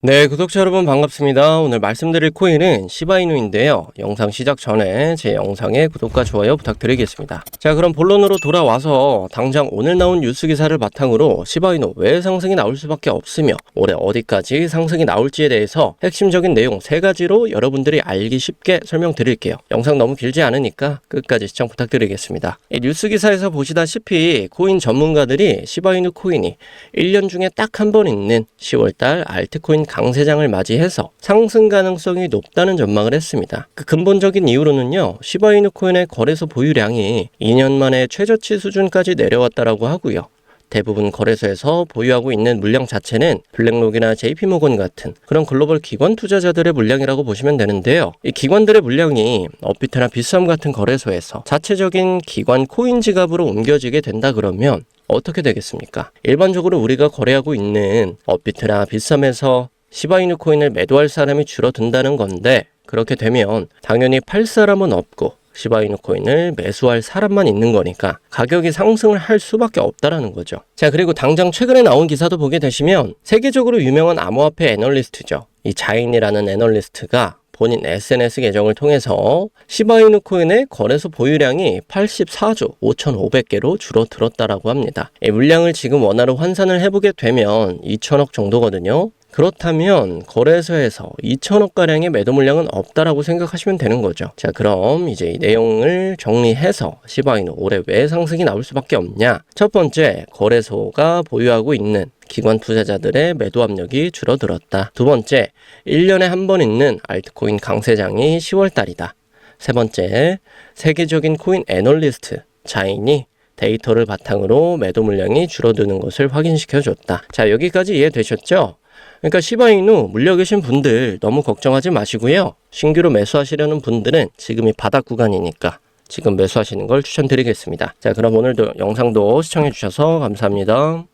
네, 구독자 여러분 반갑습니다. 오늘 말씀드릴 코인은 시바이누인데요. 영상 시작 전에 제 영상에 구독과 좋아요 부탁드리겠습니다. 자, 그럼 본론으로 돌아와서 당장 오늘 나온 뉴스 기사를 바탕으로 시바이누 왜 상승이 나올 수밖에 없으며 올해 어디까지 상승이 나올지에 대해서 핵심적인 내용 세 가지로 여러분들이 알기 쉽게 설명드릴게요. 영상 너무 길지 않으니까 끝까지 시청 부탁드리겠습니다. 이 뉴스 기사에서 보시다시피 코인 전문가들이 시바이누 코인이 1년 중에 딱 한 번 있는 10월달 알트코인 강세장을 맞이해서 상승 가능성이 높다는 전망을 했습니다. 그 근본적인 이유로는요, 시바이누 코인의 거래소 보유량이 2년 만에 최저치 수준까지 내려왔다라고 하고요. 대부분 거래소에서 보유하고 있는 물량 자체는 블랙록이나 JP모건 같은 그런 글로벌 기관 투자자들의 물량이라고 보시면 되는데요. 이 기관들의 물량이 업비트나 비썸 같은 거래소에서 자체적인 기관 코인 지갑으로 옮겨지게 된다 그러면 어떻게 되겠습니까? 일반적으로 우리가 거래하고 있는 업비트나 비썸에서 시바이누 코인을 매도할 사람이 줄어든다는 건데 그렇게 되면 당연히 팔 사람은 없고 시바이누 코인을 매수할 사람만 있는 거니까 가격이 상승을 할 수밖에 없다라는 거죠. 자, 그리고 당장 최근에 나온 기사도 보게 되시면 세계적으로 유명한 암호화폐 애널리스트죠. 이 자인이라는 애널리스트가 본인 SNS 계정을 통해서 시바이누 코인의 거래소 보유량이 84조 5,500개로 줄어들었다라고 합니다. 이 물량을 지금 원화로 환산을 해보게 되면 2천억 정도거든요. 그렇다면 거래소에서 2천억 가량의 매도 물량은 없다라고 생각하시면 되는 거죠. 자, 그럼 이제 이 내용을 정리해서 시바이누 올해 왜 상승이 나올 수밖에 없냐? 첫 번째, 거래소가 보유하고 있는 기관 투자자들의 매도 압력이 줄어들었다. 두 번째, 1년에 한 번 있는 알트코인 강세장이 10월 달이다. 세 번째, 세계적인 코인 애널리스트 자인이 데이터를 바탕으로 매도 물량이 줄어드는 것을 확인시켜 줬다. 자, 여기까지 이해되셨죠? 그러니까 시바이누 물려 계신 분들 너무 걱정하지 마시고요. 신규로 매수하시려는 분들은 지금이 바닥 구간이니까 지금 매수하시는 걸 추천드리겠습니다. 자, 그럼 오늘도 영상도 시청해 주셔서 감사합니다.